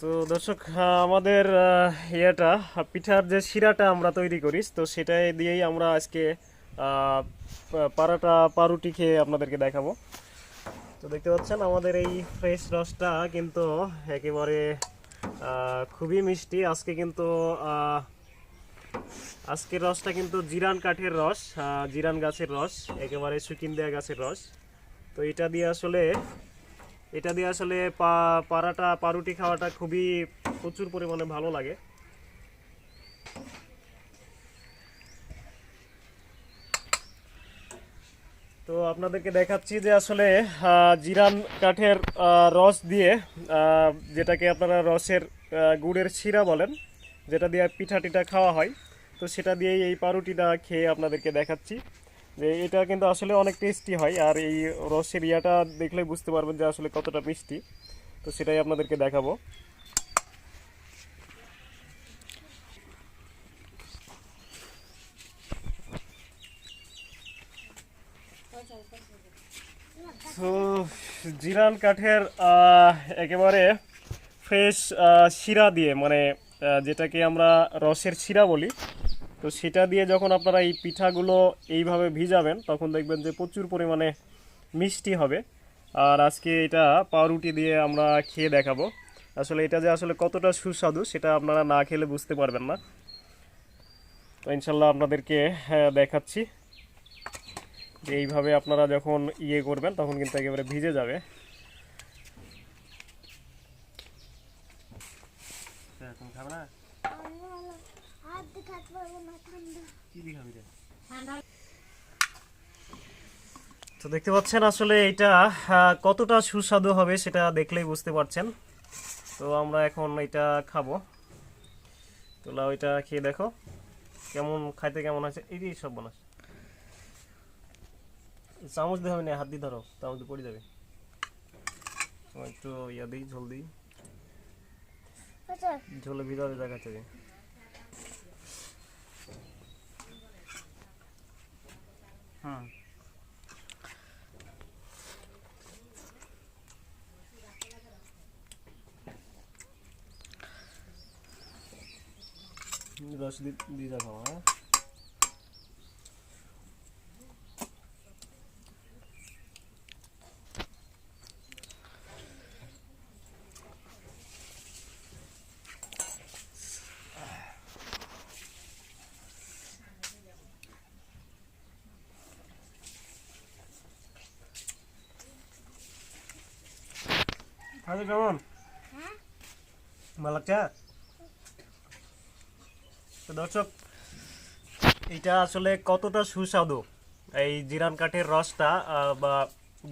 তো দর্শক আমাদের ইয়েটা, পিঠার যে শিরাটা আমরা তৈরি করি, তো সেটাই দিয়েই আমরা আজকে পারাটা পাউরুটি খেয়ে আপনাদেরকে দেখাবো। তো দেখতে পাচ্ছেন, আমাদের এই ফ্রেশ রসটা কিন্তু একেবারে খুবই মিষ্টি। আজকে কিন্তু আজকের রসটা কিন্তু জিরান কাঠের রস জিরান গাছের রস, একেবারে সুকিন্দিয়া গাছের রস। তো এটা দিয়ে আসলে এটা দিয়ে আসলে পা পারাটা পাউরুটি খাওয়াটা খুবই প্রচুর পরিমাণে ভালো লাগে। তো আপনাদেরকে দেখাচ্ছি যে আসলে জিরান কাঠের রস দিয়ে যেটাকে আপনারা রসের গুড়ের শিরা বলেন, যেটা দিয়ে পিঠা টিঠা খাওয়া হয়, তো সেটা দিয়েই এই পাউরুটিটা খেয়ে আপনাদেরকে দেখাচ্ছি। যে এটা কিন্তু আসলে অনেক টেস্টি হয়, আর এই রসের ইয়াটা দেখলে বুঝতে পারবেন যে আসলে কতটা মিষ্টি। তো সেটাই আপনাদেরকে দেখাবো। তো জিরান কাঠের একেবারে ফ্রেশ শিরা দিয়ে মানে যেটাকে আমরা রসের শিরা বলি তো সেটা দিয়ে যখন আপনারা এই পিঠাগুলো এইভাবে ভিজাবেন তখন দেখবেন যে প্রচুর পরিমাণে মিষ্টি হবে। আর আজকে এটা পাউরুটি দিয়ে আমরা খেয়ে দেখাবো। আসলে এটা যে আসলে কতটা সুস্বাদু সেটা আপনারা না খেলে বুঝতে পারবেন না। তো ইনশাল্লাহ আপনাদেরকে হ্যাঁ, দেখাচ্ছি। যে এইভাবে আপনারা যখন ইয়ে করবেন তখন কিন্তু একেবারে ভিজে যাবে। খাবে না হাত দেখাতে পারব না ঠান্ডা। কি দেখাবি রে? তো দেখতে পাচ্ছেন আসলে এটা কতটা সুস্বাদু হবে সেটা দেখলেই বুঝতে পারছেন। তো আমরা এখন এটা খাব। তো লাও এটা খেয়ে দেখো কেমন খাইতে কেমন আছে এই যে সব বানাস। চামচ দিয়ে হবে না হাত দিয়ে ধরো চামচ দিয়ে পড়ে যাবে। একটু ইয়া দিই ঝোল দিই। আচ্ছা। ঝোলে ভিতরে দেখাচ্ছে। হুম রস দি- দিয়ে যাব হ্যাঁ খাবে কেমন? হ্যাঁ? ভালো লাগছে তো দর্শক এটা আসলে কতটা সুস্বাদু? এই জিরান কাঠের রসটা বা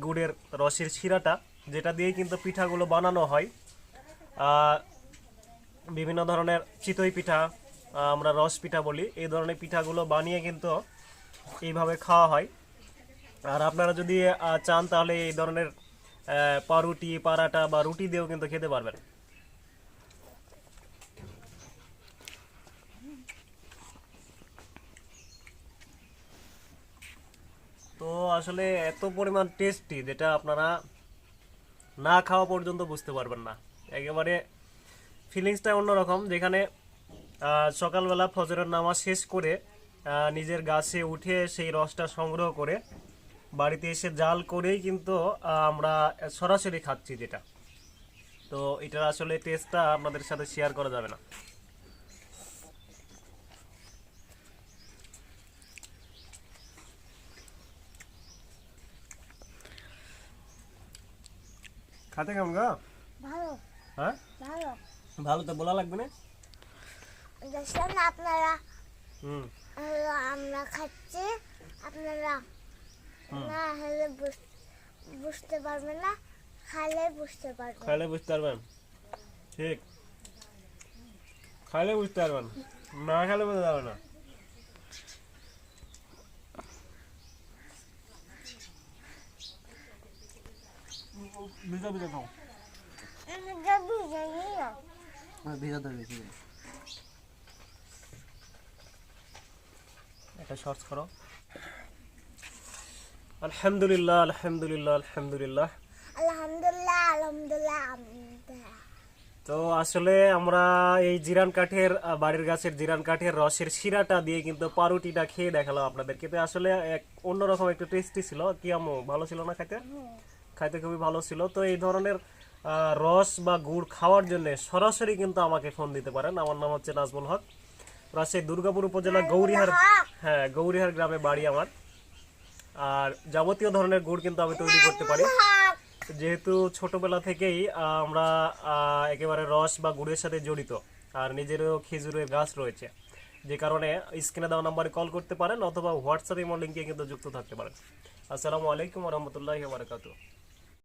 গুড়ের রসের শিরাটা যেটা দিয়ে কিন্তু পিঠাগুলো বানানো হয়। বিভিন্ন ধরনের চিতই পিঠা আমরা রস পিঠা বলি এই ধরনের পিঠাগুলো বানিয়ে কিন্তু এইভাবে খাওয়া হয়। আর আপনারা যদি চান তাহলে এই ধরনের পাউরুটি পারাটা বা রুটি দিয়েও কিন্তু খেতে পারবেন। তো আসলে এত পরিমাণ টেস্টি যেটা আপনারা না খাওয়া পর্যন্ত বুঝতে পারবেন না। একেবারে ফিলিংসটা অন্যরকম, যেখানে সকালবেলা ফজরের নামাজ শেষ করে নিজের গাছে উঠে সেই রসটা সংগ্রহ করে বাড়িতে এসে জাল করেই কিন্তু আমরা সরাসরি খাচ্ছি যেটা। তো এটার আসলে টেস্টটা আপনাদের সাথে শেয়ার করা যাবে না। খাতে কেমন গা? ভালো। হ্যাঁ? ভালো। ভালো তো বলা লাগবে না? দেখছেন আপনারা? হুম। আমরা খাচ্ছি আপনারা না হলে বুঝতে পারবেন না খালে বুঝতে পারবেন খাইলে বুঝতে পারবেন। ঠিক। খাইলে বুঝতে পারবেন। না খাইলে বোঝা যাবে না। ভিজা ভিজা খাও। ভিজা তো বেশি। এটা শর্টস করো। আলহামদুলিল্লাহ আলহামদুলিল্লাহ আলহামদুলিল্লাহ। আলহামদুলিল্লাহ আলহামদুলিল্লাহ তো আসলে আমরা এই জিরান কাঠের বাড়ির গাছের জিরান কাঠের রসের শিরাটা দিয়ে কিন্তু পাউরুটিটা খেয়ে দেখালাম আপনাদেরকে। তো আসলে এক অন্যরকম একটু টেস্টি ছিল। কি আমু ভালো ছিল না খাইতে? খাইতে খুবই ভালো ছিল। তো এই ধরনের রস বা গুড় খাওয়ার জন্য সরাসরি কিন্তু আমাকে ফোন দিতে পারেন। আমার নাম হচ্ছে নাজমুল হক। রাজশাহী দুর্গাপুর উপজেলা গৌরীহার হ্যাঁ গৌরীহার গ্রামে বাড়ি আমার। আর যাবতীয় ধরনের গুড় কিন্তু আমি তৈরি করতে পারি। যেহেতু ছোটবেলা থেকেই আমরা একেবারে রস বা গুড়ের সাথে জড়িত, আর নিজেরও খেজুরের গাছ রয়েছে। যে কারণে স্ক্রিনে দেওয়া নাম্বারে কল করতে পারেন অথবা হোয়াটসঅ্যাপ ইমো লিঙ্কে কিন্তু যুক্ত থাকতে পারেন। আসসালামু আলাইকুম রহমতুল্লাহ বারকাতু